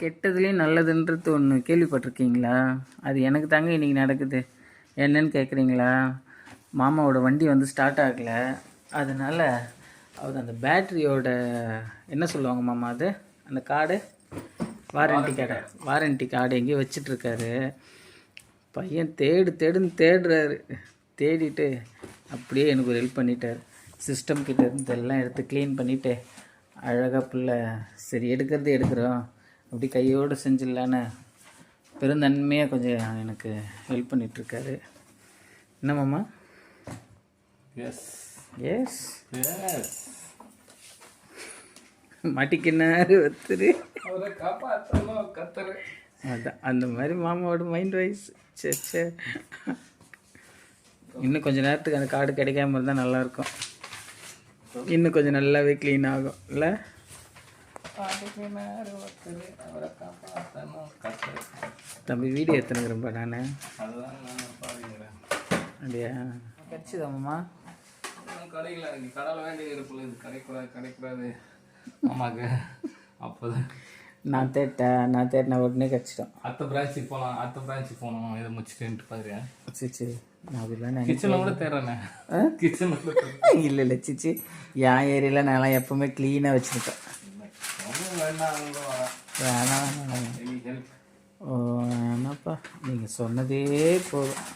கெட்டதுலேயும் நல்லதுன்றது ஒன்று கேள்விப்பட்டிருக்கீங்களா? அது எனக்கு தாங்க இன்றைக்கி நடக்குது. என்னன்னு கேட்குறீங்களா மாமாவோட வண்டி வந்து ஸ்டார்ட் ஆகலை. அதனால் அவர் அந்த பேட்டரியோட என்ன சொல்லுவாங்க மாமா அது? அந்த card? Warranty card warranty card எங்கேயோ வச்சிட்ருக்காரு பையன் தேடு தேடுன்னு தேடுறாரு. தேடிட்டு அப்படியே எனக்கு ஒரு ஹெல்ப் பண்ணிட்டார். சிஸ்டம் கிட்ட இருந்து எல்லாம் எடுத்து க்ளீன் பண்ணிவிட்டு அழகாக பிள்ளை சரி எடுக்கிறது எடுக்கிறோம். அப்படி கையோடு செஞ்சிடலான்னு பெருந்தன்மையாக கொஞ்சம் எனக்கு ஹெல்ப் பண்ணிகிட்ருக்காரு என்ன மாமா? எஸ் எஸ் எஸ் மாட்டிக்கினாரு ஒத்துரு. அவரை காப்பாற்றணும் கத்துரு. அதான் அந்த மாதிரி மாமாவோட மைண்ட் வைஸ் சரி சரி இன்னும் கொஞ்ச நேரத்துக்கு அந்த கார்டு கிடைக்காம இருந்தால் நல்லாயிருக்கும் இன்னும் கொஞ்சம் நல்லாவே க்ளீன் ஆகும் இல்லை ஒருத்தர் காப்பாற்றணும் கத்துரு தம்பி வீடியோ எத்தனைங்கிறப்ப நான் அதுதான் நான்? பாருங்கிறேன் அப்படியா? கிடச்சிதா மாமா கடையில் இங்கே கடலை வேண்டிய இருப்பில் இது கிடைக்கூடாது கிடைக்கூடாது ஆமாங்க அப்போதான் நான் தேட்டேன் நான் தேட்டின உடனே கிடச்சிட்டோம் அத்தை பிரான்ச்சுக்கு போகலாம் அத்தை பிரான்ச்சுக்கு போகணும். இதை முடிச்சுட்டு பாரு. சரி சரி கிச்சனில் கூட தேடுறேனே. ஆ? கிச்சனில் கூட இல்லை இல்லை சிச்சி. என் ஏரியாவில் நான்லாம் எப்போவுமே க்ளீனாக வச்சுருப்பேன். வேணாம் வேணாம். எனி ஹெல்ப் ஓ என்னப்பா நீங்கள் சொன்னதே போதும்.